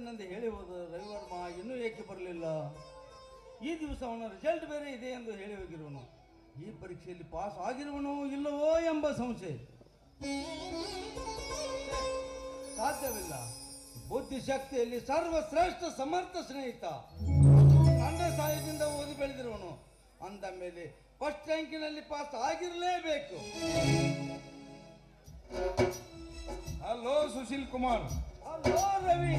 ಬರುತ್ತೇನೆಂದು ಹೇಳಿ ಹೋದ ರವಿವರ್ಮ ಇನ್ನೂ ಏಕೆ ಬರಲಿಲ್ಲ? ಈ ದಿವಸ ಅವನ ರಿಸಲ್ಟ್ ಬೇರೆ ಇದೆ ಎಂದು ಹೇಳಿ ಹೋಗಿರುವನು. ಈ ಪರೀಕ್ಷೆಯಲ್ಲಿ ಪಾಸ್ ಆಗಿರುವನು ಇಲ್ಲವೋ ಎಂಬ ಸಂಶಯ. ಸಾಧ್ಯವಿಲ್ಲ. ಬುದ್ಧಿಶಕ್ತಿಯಲ್ಲಿ ಸರ್ವಶ್ರೇಷ್ಠ ಸಮರ್ಥ ಸ್ನೇಹಿತ. ತಂದೆ ಸಹಾಯದಿಂದ ಓದಿ ಬೆಳೆದಿರುವನು. ಅಂದ ಮೇಲೆ ಫಸ್ಟ್ ರ್ಯಾಂಕಿನಲ್ಲಿ ಪಾಸ್ ಆಗಿರಲೇಬೇಕು. ಹಲೋ ಸುಶೀಲ್ ಕುಮಾರ್ ರವಿ.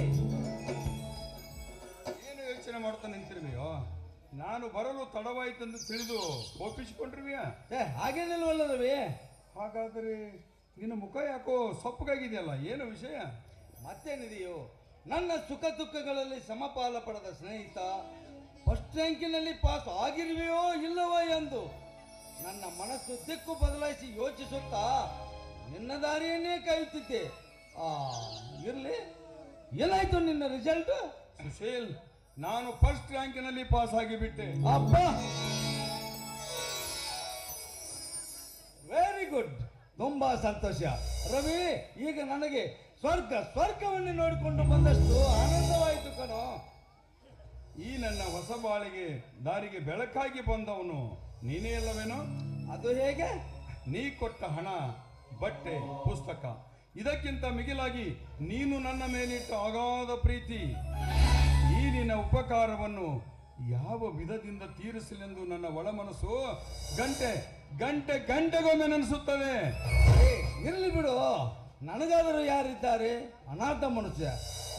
ಏನು ಯೋಚನೆ ಮಾಡ್ತಾ ನಿಂತಿರ್ವಿಯೋ? ನಾನು ಬರಲು ತಡವಾಯ್ತೆಂದು ತಿಳಿದು ಕೋಪಿಸಿಕೊಂಡಿರ್ವಿಯಾ ಏ ಹಾಗೇನಿಲ್ವಲ್ಲ ರವಿ. ಹಾಗಾದರೆ ನಿನ್ನ ಮುಖ ಯಾಕೋ ಸೊಪ್ಪಗಾಗಿದೆಯಲ್ಲ? ಏನು ವಿಷಯ? ಮತ್ತೇನಿದೆಯೋ? ನನ್ನ ಸುಖ ದುಃಖಗಳಲ್ಲಿ ಸಮಪಾಲ ಪಡೆದ ಸ್ನೇಹಿತ ಫಸ್ಟ್ ರ್ಯಾಂಕಿನಲ್ಲಿ ಪಾಸ್ ಆಗಿರುವೆಯೋ ಇಲ್ಲವೋ ಎಂದು ನನ್ನ ಮನಸ್ಸು ದಿಕ್ಕು ಬದಲಾಯಿಸಿ ಯೋಚಿಸುತ್ತಾ ನಿನ್ನ ದಾರಿಯನ್ನೇ ಕಾಯುತ್ತಿದ್ದೆ. ಆ ಇರಲಿ. ಏನಾಯ್ತು ನಿನ್ನ ರಿಸಲ್ಟ್ ಸುಶೀಲ್ ನಾನು ಫಸ್ಟ್ ರ್ಯಾಂಕಿನಲ್ಲಿ ಪಾಸ್ ಆಗಿಬಿಟ್ಟೆ. ಅಪ್ಪ ವೆರಿ ಗುಡ್ ತುಂಬಾ ಸಂತೋಷ. ರವಿ ಈಗ ನನಗೆ ಸ್ವರ್ಗ ಸ್ವರ್ಗವನ್ನು ನೋಡಿಕೊಂಡು ಬಂದಷ್ಟು ಆನಂದವಾಯಿತು ಕಣೋ. ಈ ನನ್ನ ಹೊಸ ಬಾಳಿಗೆ ದಾರಿಗೆ ಬೆಳಕಾಗಿ ಬಂದವನು ನೀನೇ ಅಲ್ಲವೇನೋ? ಅದು ಹೇಗೆ? ನೀ ಕೊಟ್ಟ ಹಣ ಬಟ್ಟೆ ಪುಸ್ತಕ. ಇದಕ್ಕಿಂತ ಮಿಗಿಲಾಗಿ ನೀನು ನನ್ನ ಮೇಲಿಟ್ಟ ಅಗಾಧ ಪ್ರೀತಿ. ಈ ನಿನ್ನ ಉಪಕಾರವನ್ನು ಯಾವ ವಿಧದಿಂದ ತೀರಿಸಲೆಂದು ನನ್ನ ಒಳಮನಸ್ಸು ಗಂಟೆ ಗಂಟೆ, ಗಂಟೆಗೊಮ್ಮೆ ನೆನೆಸುತ್ತದೆ. ಇರ್ಲಿ ಬಿಡು. ನನಗಾದರೂ ಯಾರಿದ್ದಾರೆ? ಅನಾಥ ಮನುಷ್ಯ.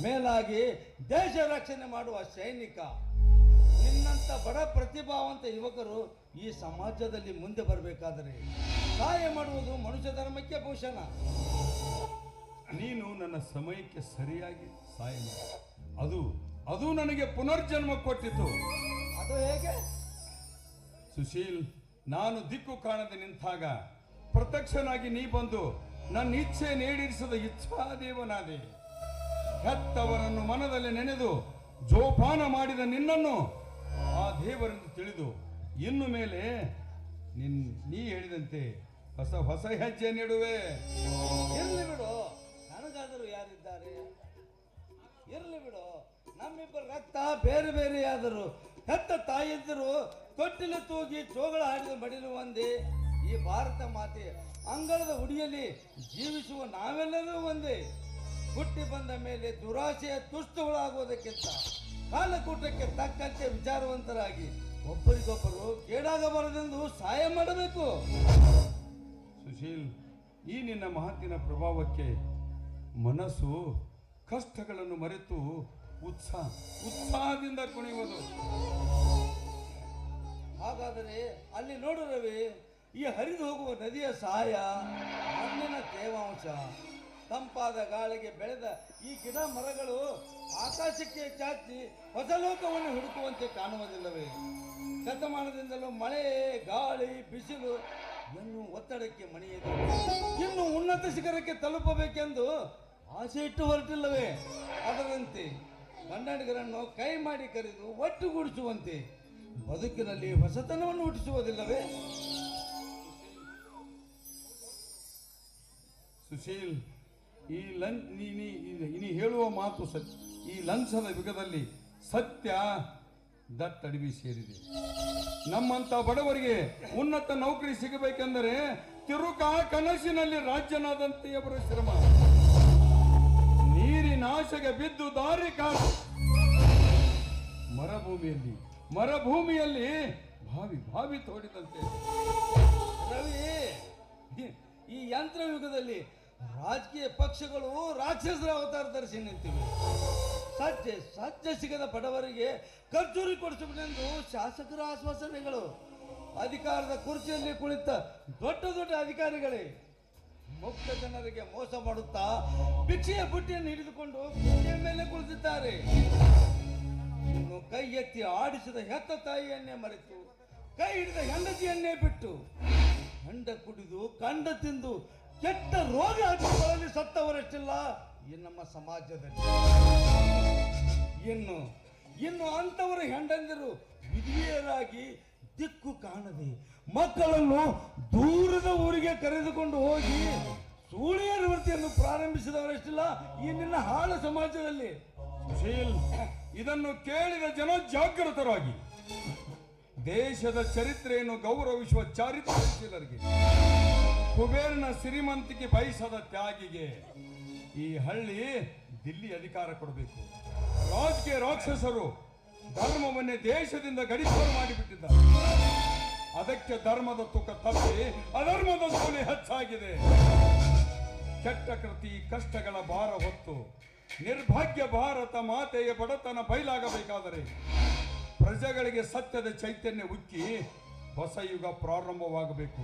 ಮೇಲಾಗಿ ದೇಶ ರಕ್ಷಣೆ ಮಾಡುವ ಸೈನಿಕ. ನಿನ್ನಂಥ ಬಡ ಪ್ರತಿಭಾವಂತ ಯುವಕರು ಈ ಸಮಾಜದಲ್ಲಿ ಮುಂದೆ ಬರಬೇಕಾದರೆ ಸಹಾಯ ಮಾಡುವುದು ಮನುಷ್ಯ ಧರ್ಮಕ್ಕೆ ಭೂಷಣ. ನೀನು ನನ್ನ ಸಮಯಕ್ಕೆ ಸರಿಯಾಗಿ ಸಹಾಯ ಮಾಡ. ಅದು ಅದು ನನಗೆ ಪುನರ್ಜನ್ಮ ಕೊಟ್ಟಿತು. ಅದು ಹೇಗೆ? ಸುಶೀಲ್ ನಾನು ದಿಕ್ಕು ಕಾಣದೆ ನಿಂತಾಗ ಪ್ರತ್ಯಕ್ಷನಾಗಿ ನೀ ಬಂದು ನನ್ನ ಇಚ್ಛೆ ನೀಡಿರಿಸಿದ ಇಚ್ಛಾದೇವನಾದೆ. ಹೆತ್ತವರನ್ನು ಮನದಲ್ಲಿ ನೆನೆದು ಜೋಪಾನ ಮಾಡಿದ ನಿನ್ನನ್ನು ಆ ದೇವರೆಂದು ತಿಳಿದು ಇನ್ನು ಮೇಲೆ ನಿನ್ ನೀ ಹೇಳಿದಂತೆ ಹೊಸ ಹೊಸ ಹೆಜ್ಜೆ ನೀಡುವೆ. ಇರಲಿ ಬಿಡು. ನನಗಾದರೂ ಯಾರಿದ್ದಾರೆ? ಇರಲಿ ಬಿಡು. ನಮ್ಮಿಬ್ಬರು ರಕ್ತ ಬೇರೆ ಬೇರೆಯಾದರು ಹೆತ್ತ ತಾಯಿದ್ದರು ತೊಟ್ಟಿಲು ತೂಗಿ ಚೋಗಳ ಹಾಡಿದ ಮಡಿಲು ಒಂದೇ ಈ ಭಾರತ ಮಾತೆ ಅಂಗಳದ ಉಡಿಯಲ್ಲಿ ಜೀವಿಸುವ ನಾವೆಲ್ಲರೂ ಒಂದೇ. ಹುಟ್ಟಿ ಬಂದ ಮೇಲೆ ದುರಾಸೆಯ ತುಷ್ಟುಗಳಾಗುವುದಕ್ಕಿಂತ ಕಾಲಕೂಟಕ್ಕೆ ತಕ್ಕಂತೆ ವಿಚಾರವಂತರಾಗಿ ಒಬ್ಬರಿಗೊಬ್ಬರು ಕೇಡಾಗಬಾರದೆಂದು ಸಹಾಯ ಮಾಡಬೇಕು. ಸುಶೀಲ್ ಈ ನಿನ್ನ ಮಹತ್ತಿನ ಪ್ರಭಾವಕ್ಕೆ ಮನಸ್ಸು ಕಷ್ಟಗಳನ್ನು ಮರೆತು ಉತ್ಸಾಹ ಉತ್ಸಾಹದಿಂದ ಕುಣಿಯುವುದು. ಹಾಗಾದರೆ ಅಲ್ಲಿ ನೋಡು ರವಿ ಈ ಹರಿದು ಹೋಗುವ ನದಿಯ ಸಹಾಯ ಮಣ್ಣಿನ ತೇವಾಂಶ ತಂಪಾದ ಗಾಳಿಗೆ ಬೆಳೆದ ಈ ಗಿಡ ಮರಗಳು ಆಕಾಶಕ್ಕೆ ಚಾಚಿ ಹೊಸ ಲೋಕವನ್ನು ಹುಡುಕುವಂತೆ ಕಾಣುವುದಿಲ್ಲವೇ? ಶತಮಾನದಿಂದಲೂ ಮಳೆ, ಗಾಳಿ, ಬಿಸಿಲು ಎನ್ನು ಒತ್ತಡಕ್ಕೆ ಮಣಿಯದು ಇನ್ನು ಉನ್ನತ ಶಿಖರಕ್ಕೆ ತಲುಪಬೇಕೆಂದು ಆಸೆ ಇಟ್ಟು ಹೊರಟಿಲ್ಲವೇ? ಅದರಂತೆ ಕನ್ನಡಿಗರನ್ನು ಕೈ ಮಾಡಿ ಕರೆದು ಒಟ್ಟುಗೂಡಿಸುವಂತೆ ಬದುಕಿನಲ್ಲಿ ಹೊಸತನವನ್ನು ಹುಟ್ಟಿಸುವುದಿಲ್ಲವೇ? ಸುಶೀಲ್, ಈ ಲಂಚ್ ಇನಿ ಹೇಳುವ ಮಾತು ಸತ್ಯ. ಈ ಲಂಚದ ಯುಗದಲ್ಲಿ ಸತ್ಯ ದಟ್ಟಡಿವಿ ಸೇರಿದೆ. ನಮ್ಮಂತ ಬಡವರಿಗೆ ಉನ್ನತ ನೌಕರಿ ಸಿಗಬೇಕೆಂದರೆ ತಿರುಕ ಕನಸಿನಲ್ಲಿ ರಾಜ್ಯನಾದಂತೆಯವರ ಶ್ರಮ. ನೀರಿನಾಶಗೆ ಬಿದ್ದು ದಾರಿ ಕಾಡು ಮರಭೂಮಿಯಲ್ಲಿ ಮರಭೂಮಿಯಲ್ಲಿ ಬಾವಿ ಬಾವಿ ತೋಡಿದಂತೆ ರವಿ, ಈ- ಯಂತ್ರ ಯುಗದಲ್ಲಿ ರಾಜಕೀಯ ಪಕ್ಷಗಳು ರಾಕ್ಷಸರ ಅವತಾರ ಧರಿಸಿ ನಿಂತಿವೆ. ಸಜ್ಜೆ ಸಜ್ಜೆ ಸಿಗದ ಬಡವರಿಗೆ ಕರ್ಜೂರಿ ಕೊಡಿಸಬೇಕೆಂದು ಶಾಸಕರ ಆಶ್ವಾಸನೆಗಳು. ಅಧಿಕಾರದ ಕುರ್ಚಿಯಲ್ಲಿ ಕುಳಿತ ದೊಡ್ಡ ದೊಡ್ಡ ಅಧಿಕಾರಿಗಳೇ, ಮುಕ್ತ ಜನರಿಗೆ ಮೋಸ ಮಾಡುತ್ತಾ ಭಿಕ್ಷೆಯ ಬುಟ್ಟಿಯನ್ನು ಹಿಡಿದುಕೊಂಡು ಕುರ್ಚಿಯ ಮೇಲೆ ಕುಳಿತಿದ್ದಾರೆ. ಕೈ ಎತ್ತಿ ಆಡಿಸಿದ ಹೆತ್ತ ತಾಯಿಯನ್ನೇ ಮರೆತು, ಕೈ ಹಿಡಿದ ಹೆಂಡತಿಯನ್ನೇ ಬಿಟ್ಟು ಗಂಡ ಕುಡಿದು ಕಂಡ ತಿಂದು ಕೆಟ್ಟ ರೋಗ ಹಚ್ಚಿಕೊಳ್ಳಲು ಸತ್ತವರಷ್ಟಿಲ್ಲ ಈ ನಮ್ಮ ಸಮಾಜದಲ್ಲಿ. ಇನ್ನು ಇನ್ನು ಅಂಥವರ ಹೆಂಡಂದಿರು ವಿಧಿಯರಾಗಿ ದಿಕ್ಕು ಕಾಣದೆ ಮಕ್ಕಳನ್ನು ದೂರದ ಊರಿಗೆ ಕರೆದುಕೊಂಡು ಹೋಗಿ ಸೂಳಿಯರ ವೃತ್ತಿಯನ್ನು ಪ್ರಾರಂಭಿಸಿದವರಷ್ಟಿಲ್ಲ ಈ ನಿನ್ನ ಹಾಳು ಸಮಾಜದಲ್ಲಿ. ಇದನ್ನು ಕೇಳಿದ ಜನ ಜಾಗೃತರಾಗಿ. ದೇಶದ ಚರಿತ್ರೆಯನ್ನು ಗೌರವಿಸುವ ಚಾರಿತ್ರಶೀಲರಿಗೆ ಕುಬೇರನ ಸಿರಿಮಂತಿಕೆ ಬಯಸದ ತ್ಯಾಗಿಗೆ ಈ ಹಳ್ಳಿ ದಿಲ್ಲಿ ಅಧಿಕಾರ ಕೊಡಬೇಕು. ರಾಜಕೀಯ ರಾಕ್ಷಸರು ಧರ್ಮವನ್ನೇ ದೇಶದಿಂದ ಗಡಿಪಾರು ಮಾಡಿಬಿಟ್ಟಿದ್ದಾರೆ. ಅದಕ್ಕೆ ಧರ್ಮದ ತುಕ ತಪ್ಪಿ ಅಧರ್ಮದ ಸೋಲಿ ಹೆಚ್ಚಾಗಿದೆ. ಕೆಟ್ಟ ಕೃತಿ, ಕಷ್ಟಗಳ ಭಾರ ಹೊತ್ತು ನಿರ್ಭಾಗ್ಯ ಭಾರತ ಮಾತೆಯ ಬಡತನ ಬಯಲಾಗಬೇಕಾದರೆ ಪ್ರಜೆಗಳಿಗೆ ಸತ್ಯದ ಚೈತನ್ಯ ಉಕ್ಕಿ ಹೊಸ ಯುಗ ಪ್ರಾರಂಭವಾಗಬೇಕು.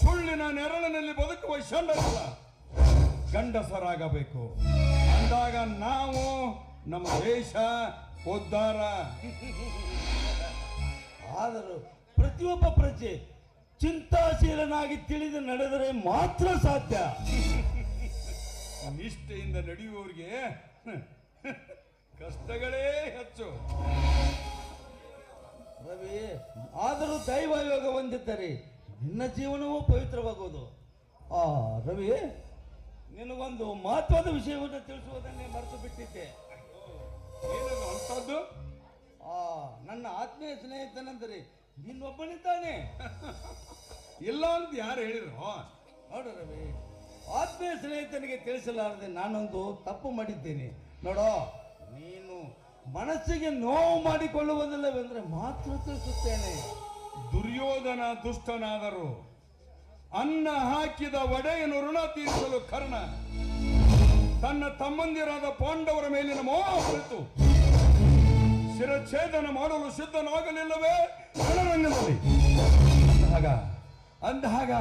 ಸುಳ್ಳಿನ ನೆರಳಿನಲ್ಲಿ ಬದುಕುವ ಷಂಡರಲ್ಲ ಗಂಡಸರಾಗಬೇಕು. ಅಂದಾಗ ನಾವು ನಮ್ಮ ದೇಶ ಉದ್ಧಾರ. ಆದರೂ ಪ್ರತಿಯೊಬ್ಬ ಪ್ರಜೆ ಚಿಂತಾಶೀಲನಾಗಿ ತಿಳಿದು ನಡೆದರೆ ಮಾತ್ರ ಸಾಧ್ಯ. ನಿಷ್ಠೆಯಿಂದ ನಡೆಯುವವರಿಗೆ ಕಷ್ಟಗಳೇ ಹೆಚ್ಚು. ರವಿ, ಆದರೂ ದೈವ ಯೋಗ ಹೊಂದಿದ್ದರೆ ನಿನ್ನ ಜೀವನವೂ ಪವಿತ್ರವಾಗುವುದು. ಆ, ರವಿ, ನಿನಗೊಂದು ಮಹತ್ವದ ವಿಷಯವನ್ನು ತಿಳಿಸುವುದನ್ನೇ ಮರೆತು ಬಿಟ್ಟಿದ್ದೆ. ಏನದು ಅಂತದ್ದು ಆ ನನ್ನ ಆತ್ಮೀಯ ಸ್ನೇಹಿತನೆಂದರೆ ನೀನೊಬ್ಬನಿದ್ದಾನೆ. ಇಲ್ಲ ಅಂತ ಯಾರು ಹೇಳಿದ್ರು? ನೋಡು ರವಿ ಆತ್ಮೀಯ ಸ್ನೇಹಿತನಿಗೆ ತಿಳಿಸಲಾರದೆ ನಾನೊಂದು ತಪ್ಪು ಮಾಡಿದ್ದೇನೆ. ನೋಡೋ ನೀನು ಮನಸ್ಸಿಗೆ ನೋವು ಮಾಡಿಕೊಳ್ಳುವುದಿಲ್ಲವೆಂದರೆ ಮಾತ್ರ ತಿಳಿಸುತ್ತೇನೆ. ದುರ್ಯೋಧನ ದುಷ್ಟನಾದರು. ಅನ್ನ ಹಾಕಿದ ಒಡೆಯನು ಋಣ ತೀರಿಸಲು ಕರ್ಣ. ತನ್ನ ತಮ್ಮಂದಿರಾದ ಪಾಂಡವರ ಮೇಲಿನ ಮೋಹ ಕುರಿತು ಶಿರಚ್ಛೇದನ ಮಾಡಲು ಸಿದ್ಧನಾಗಲಿಲ್ಲವೇ? ರಣರಂಗದಲ್ಲಿ ಅಂದಾಗ ಅಂದಾಗ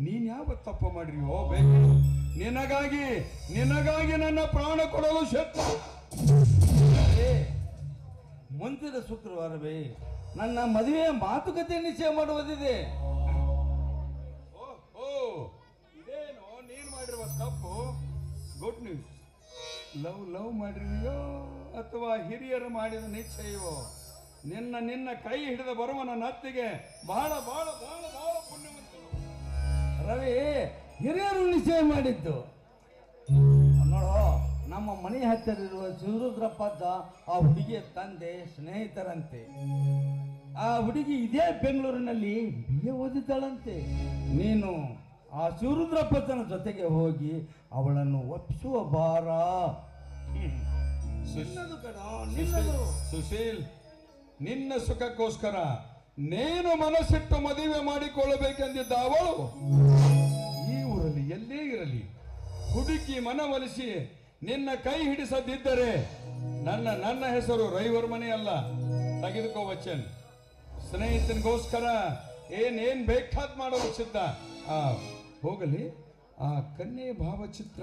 ನೀನ್ ಯಾವ ತಪ್ಪು ಮಾಡಿರಿಯೋ ಬೇಕು ನಿನಗಾಗಿ ನಿನಗಾಗಿ ನನ್ನ ಪ್ರಾಣ ಕೊಡಲು ಶಕ್ತ ಮುಂದಿನ ಶುಕ್ರವಾರವೇ ನನ್ನ ಮದುವೆಯ ಮಾತುಕತೆ ನಿಶ್ಚಯ ಮಾಡುವುದಿದೆ ಗುಡ್ ನ್ಯೂಸ್ ಲವ್ ಲವ್ ಮಾಡಿದೆಯೋ ಅಥವಾ ಹಿರಿಯರು ಮಾಡಿದ ನಿಶ್ಚಯವೋ ನಿನ್ನ ನಿನ್ನ ಕೈ ಹಿಡಿದ ಬರುವ ನನ್ನ ಅತ್ತಿಗೆ ಬಹಳ ಬಹಳ ಬಹಳ ಬಹಳ ಪುಣ್ಯವಂತರು. ರವಿ, ಹಿರಿಯರು ನಿಶ್ಚಯ ಮಾಡಿದ್ದು. ನೋಡೋ, ನಮ್ಮ ಮನೆ ಹತ್ತಿರ ಇರುವ ಶಿವರುದ್ರಪ್ಪಜ್ಜ ಆ ಹುಡುಗಿಯ ತಂದೆ ಸ್ನೇಹಿತರಂತೆ. ಆ ಹುಡುಗಿ ಇದೇ ಬೆಂಗಳೂರಿನಲ್ಲಿ ಬಿ ಓದಿದ್ದಾಳಂತೆ. ನೀನು ಆ ಶಿವರುದ್ರಪ್ಪಜ್ಜನ ಜೊತೆಗೆ ಹೋಗಿ ಅವಳನ್ನು ಒಪ್ಪಿಸುವ ಭಾರ. ಸುಶೀಲ್ ನಿನ್ನ ಸುಖಕ್ಕೋಸ್ಕರ ನೀನು ಮನಸ್ಸಿಟ್ಟು ಮದುವೆ ಮಾಡಿಕೊಳ್ಳಬೇಕೆಂದಿದ್ದ ಅವಳು ಈ ಊರಲ್ಲಿ ಎಲ್ಲೇ ಇರಲಿ ಹುಡುಕಿ ಮನವೊಲಿಸಿ ನಿನ್ನ ಕೈ ಹಿಡಿಸದಿದ್ದರೆ ನನ್ನ ನನ್ನ ಹೆಸರು ರೈವರ್ ಅಲ್ಲ. ತೆಗೆದುಕೋ ವಚನ್. ಸ್ನೇಹಿತನಿಗೋಸ್ಕರ ಏನೇನ್ ಬೇಕಾದ್ ಮಾಡೋ ಸಿದ್ಧ? ಆ ಹೋಗಲಿ. ಆ ಕನ್ಯೆ ಭಾವಚಿತ್ರ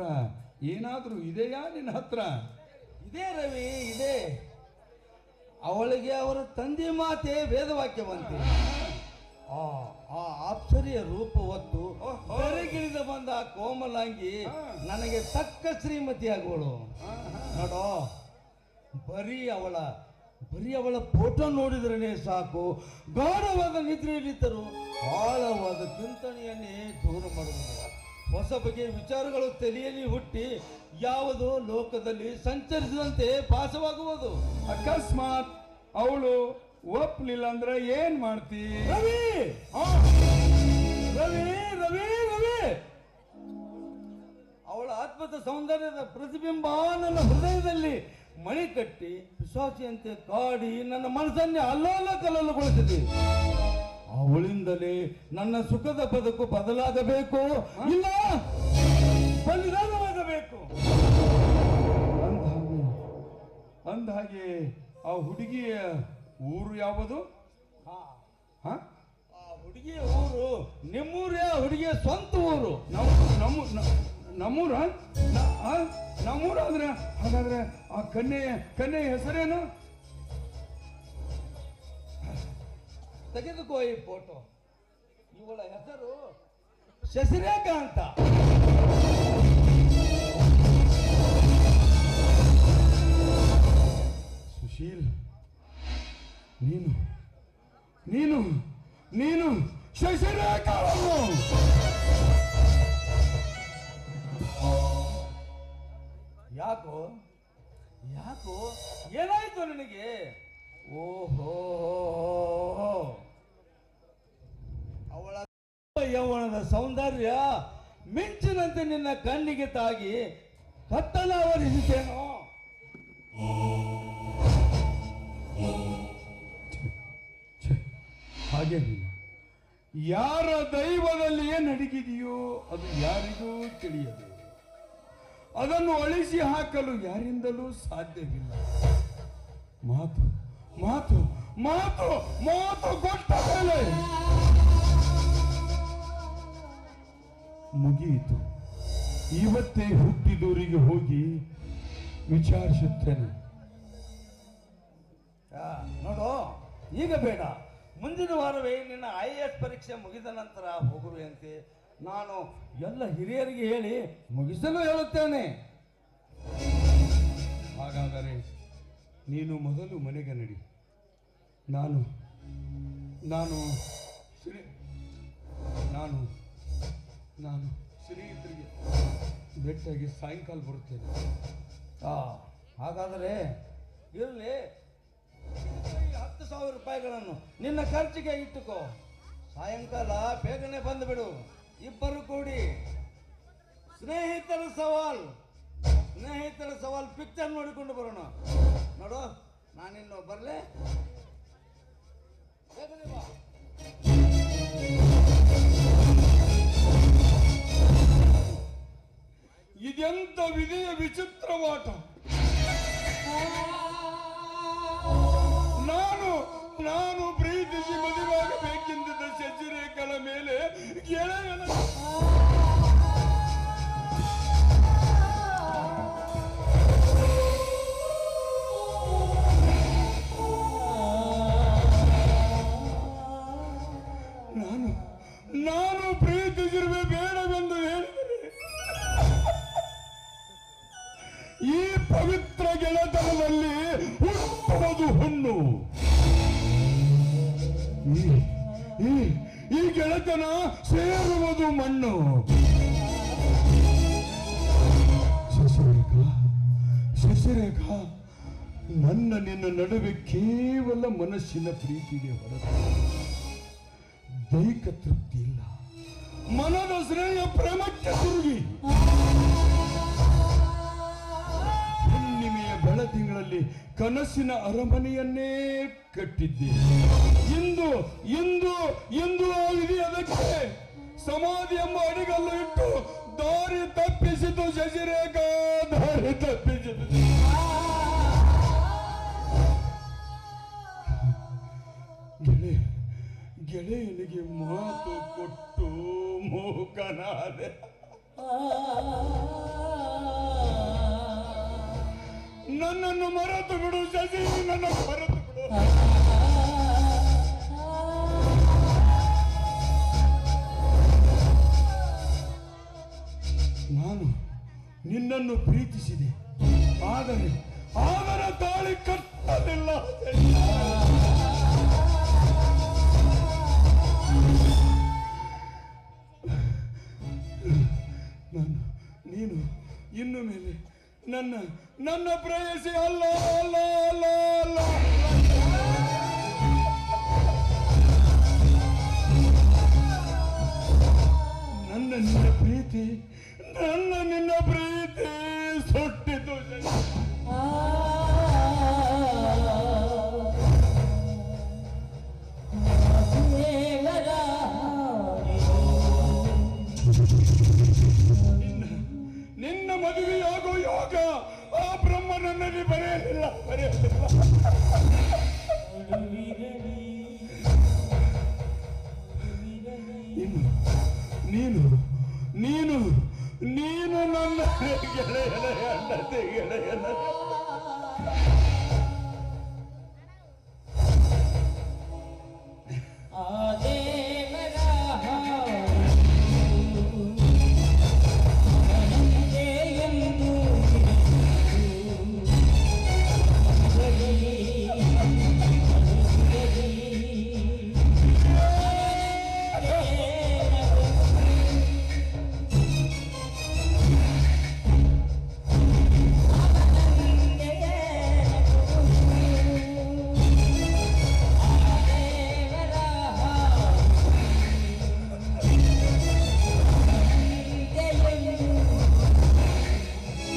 ಏನಾದರೂ ಇದೆಯಾ ನಿನ್ನ ಹತ್ರ? ಇದೇ ರವಿ ಇದೆ. ಅವಳಿಗೆ ಅವರ ತಂದೆ ಮಾತೆ ವೇದವಾಕ್ಯವಂತೆ. ಆ ಆ ರೂಪ ಹೊತ್ತು ಹೊರಗಿಳಿದ ಬಂದ ಆ ಕೋಮಲಾಂಗಿ ನನಗೆ ತಕ್ಕ ಶ್ರೀಮತಿ ಆಗುವಳು ನೋಡೋ ಬರೀ ಅವಳ ಬರೀ ಅವಳ ಫೋಟೋ ನೋಡಿದ್ರೇ ಸಾಕು. ಗಾಢವಾದ ನಿದ್ರೆಯಲ್ಲಿದ್ದರು ಆಳವಾದ ಚಿಂತನೆಯನ್ನೇ ದೂರ ಮಾಡುವುದು. ಹೊಸ ಬಗೆಯ ವಿಚಾರಗಳು ತಲೆಯಲ್ಲಿ ಹುಟ್ಟಿ ಯಾವುದೋ ಲೋಕದಲ್ಲಿ ಸಂಚರಿಸಿದಂತೆ ಭಾಸವಾಗುವುದು. ಅಕಸ್ಮಾತ್ ಅವಳು ಒಪ್ಲಿಲ್ಲ ಅಂದ್ರೆ ಏನ್ ಮಾಡ್ತಿ? ರವಿ! ರವಿ ರವಿ ರವಿ! ಅವಳ ಆತ್ಮದ ಸೌಂದರ್ಯದ ಪ್ರತಿಬಿಂಬ ನನ್ನ ಹೃದಯದಲ್ಲಿ ಮಣಿ ಕಟ್ಟಿ ಪಿಶಾಚಿಯಂತೆ ಕಾಡಿ ನನ್ನ ಮನಸ್ಸನ್ನೇ ಅಲ್ಲೋಲ ಕಲ್ಲೋಲಗೊಳಿಸಿದೆ ಅವಳಿಂದಲೇ ನನ್ನ ಸುಖದ ಬದುಕು ಬದಲಾಗಬೇಕು. ಇಲ್ಲ ಬಲಿದಾನವಾಗಬೇಕು ಅಂದಹಾಗೆ ಅಂದ್ಹಾಗೆ ಆ ಹುಡುಗಿಯ ಊರು ಯಾವುದು? ಹಾ. ಹುಡುಗಿಯ ಊರು? ನಿಮ್ಮೂರೇ ಆ ಹುಡುಗಿಯ ಸ್ವಂತ ಊರು? ನಮ್ಮ ನಮ್ಮ ನಮ್ಮೂರ? ನಮ್ಮೂರ ಅಂದ್ರೆ ಹಾಗಾದ್ರೆ ಆ ಕನ್ಯೆ ಕನ್ಯೆ ಹೆಸರೇನು? ತೆಗೆದುಕೋ ಈ ಫೋಟೋ ಇವಳ ಹೆಸರು ಶಶಿರೇಖಾ ಅಂತ ಸುಶೀಲ್ ನೀನು ನೀನು ನೀನು ಶಶಿರೇಖಾ ಯಾಕೋ ಯಾಕೋ ಏನಾಯ್ತು ನಿನಗೆ? ಓಹೋ. ಅವಳ ಯೌವನದ ಸೌಂದರ್ಯ ಮಿಂಚಿನಂತೆ ನಿನ್ನ ಕಣ್ಣಿಗೆ ತಾಗಿ ಕತ್ತಲಾವರಿಸಿತೇನೋ ಛೆ, ಹಾಗೆ ಯಾರ ದೈವದಲ್ಲಿ ನಡಗಿದೆಯೋ ಅದು ಯಾರಿಗೂ ತಿಳಿಯದು. ಅದನ್ನು ಅಳಿಸಿ ಹಾಕಲು ಯಾರಿಂದಲೂ ಸಾಧ್ಯವಿಲ್ಲ. ಮಾತು ಮಾತು ಮಾತು ಮಾತು ಮೇಲೆ. ಮುಗಿಯಿತು. ಇವತ್ತೇ ಹುಟ್ಟಿದೂರಿಗೆ ಹೋಗಿ ವಿಚಾರಿಸುತ್ತೇನೆ. ನೋಡು ಈಗ ಬೇಡ. ಮುಂದಿನ ವಾರವೇ ನಿನ್ನ ಐ ಎಸ್ ಪರೀಕ್ಷೆ ಮುಗಿದ ನಂತರ ಹೋಗುವೆಯಂತೆ ನಾನು ಎಲ್ಲ ಹಿರಿಯರಿಗೆ ಹೇಳಿ ಮುಗಿಸಲು ಹೇಳುತ್ತೇನೆ. ಹಾಗಾದರೆ ನೀನು ಮೊದಲು ಮನೆಗೆ ನಡಿ. ನಾನು ನಾನು ನಾನು ನಾನು ಶ್ರೀಯುತರಿಗೆ ಭೇಟಿಯಾಗಿ ಸಾಯಂಕಾಲ ಬರುತ್ತೇನೆ. ಆ, ಹಾಗಾದರೆ ಇರಲಿ. ಹತ್ತು ಸಾವಿರ ರೂಪಾಯಿಗಳನ್ನು ನಿನ್ನ ಖರ್ಚಿಗೆ ಇಟ್ಟುಕೋ. ಸಾಯಂಕಾಲ ಬೇಗನೆ ಬಂದುಬಿಡು ಇಬ್ಬರು ಕೂಡಿ. ಸ್ನೇಹಿತರ ಸವಾಲ್. ಸ್ನೇಹಿತರ ಸವಾಲ್ ಪಿಕ್ಚರ್ ನೋಡಿಕೊಂಡು ಬರೋಣ. ನೋಡು ನಾನಿನ್ನು ಬರಲೇ ಬೇಗನೆ ಬಾ. ಇದೆಂತ ವಿಧಿಯ ವಿಚಿತ್ರವಾಟ ಹುಟ್ಟುವುದು ಹುಣ್ಣು. ಈ- ಗೆಳೆತನ ಸೇರುವುದು ಮಣ್ಣು. ಶಶಿರೇಖಾ ಶಶಿರೇಖಾ, ನನ್ನ ನಿನ್ನ ನಡುವೆ ಕೇವಲ ಮನಸ್ಸಿನ ಪ್ರೀತಿಗೆ ಹೊರತು ದೈಹಿಕ ತೃಪ್ತಿ ಇಲ್ಲ. ಮನದ ಶ್ರೇಯ ಪ್ರೇಮಕ್ಕೆ ತಿರುಗಿ. ಬೆಳದಿಂಗಳಲ್ಲಿ ಕನಸಿನ ಅರಮನೆಯನ್ನೇ ಕಟ್ಟಿದ್ದೆ. ಇಂದು ಇಂದು ಇಂದು ಆಗಿದೆ ಅದಕ್ಕೆ ಸಮಾಧಿ ಎಂಬ ಅಡಿಗಲ್ಲು ಇಟ್ಟು ದಾರಿ ತಪ್ಪಿಸಿತು ಶಶಿರೇಖಾ ದಾರಿ ತಪ್ಪಿಸಿತು. ಗೆಳೆ, ಗೆಳೆಯನಿಗೆ ಮಾತು ಕೊಟ್ಟು ಮೂಕನಾದೆ. ನನ್ನನ್ನು ಮರೆತು ಬಿಡು ಶಶಿ ನನ್ನನ್ನು ಮರೆತು ಬಿಡು. ನಾನು ನಿನ್ನನ್ನು ಪ್ರೀತಿಸಿದೆ. ಆದರೆ ಆದರ ತಾಳಿ ಕಟ್ಟಲಿಲ್ಲ. ನಾನು, ನೀನು ಇನ್ನು ಮೇಲೆ ನನ್ನ ನನ್ನ ಪ್ರೇಯಸಿ ಅಲ್ಲ ಅಲ್ಲ ಅಲ್ಲ ಅಲ್ಲ. ನನ್ನ ನಿನ್ನ ಪ್ರೀತಿ ನನ್ನ ನಿನ್ನ ಪ್ರೀತಿ. ನನ್ನಲ್ಲಿ ಬರೆಯಲಿಲ್ಲ ನೀನು ನೀನು ನೀನು ನನ್ನ ಗೆಳೆಯನ ಹೆಂಡತಿ ಗೆಳೆಯನ